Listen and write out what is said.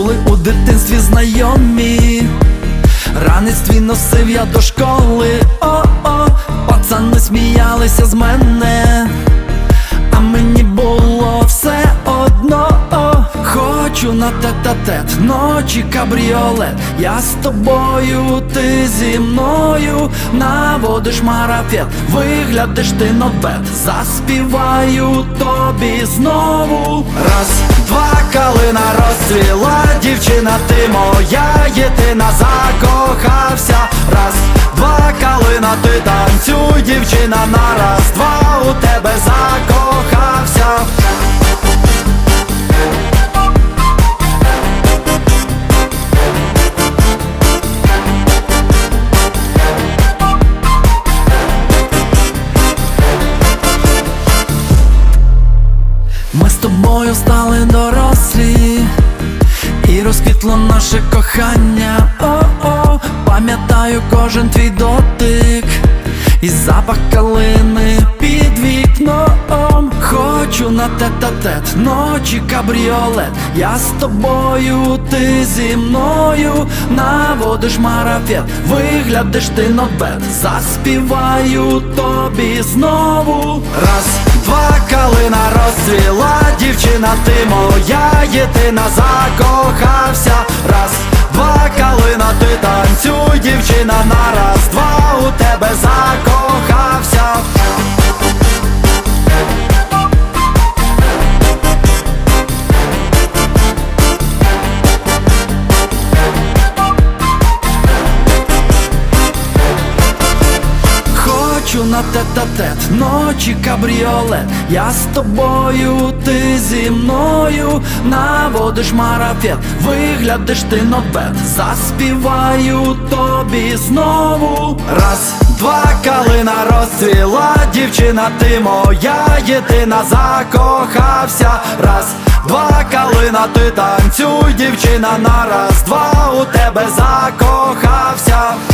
були у дитинстві знайомі, Ранець твій носив я до школи, о-о, пацани сміялися з мене, а мені було все одно, О, хочу на тет-а-тет -тет, ночі кабріолет, я з тобою, ти зі мною. Наводиш марафет, виглядиш ти новет, заспіваю тобі знову. Раз, два, калина розцвіла Дівчина ти моя, єдина закохався. Раз, два, калина ти танцюй Дівчина на раз, два у тебе закохався. Ми з тобою стали дорослі, і розквітло наше кохання. О-о, пам'ятаю кожен твій дотик, і запах калини під вікном. Хочу на тет-а-тет, ночі кабріолет. Я з тобою, ти зі мною наводиш марафет, виглядиш ти нотбет, заспіваю тобі знову. Раз, два, калина розцвіла, дівчина ти моя, єдина закохався. Раз, два, калина ти танцюй, дівчина на на тет-а-тет, ночі кабріолет. Я з тобою, ти зі мною. Наводиш марафет, виглядиш ти нотбет. Заспіваю тобі знову. Раз, два, калина розцвіла. Дівчина ти моя, єдина закохався. Раз, два, калина ти танцюй. Дівчина на раз, два у тебе закохався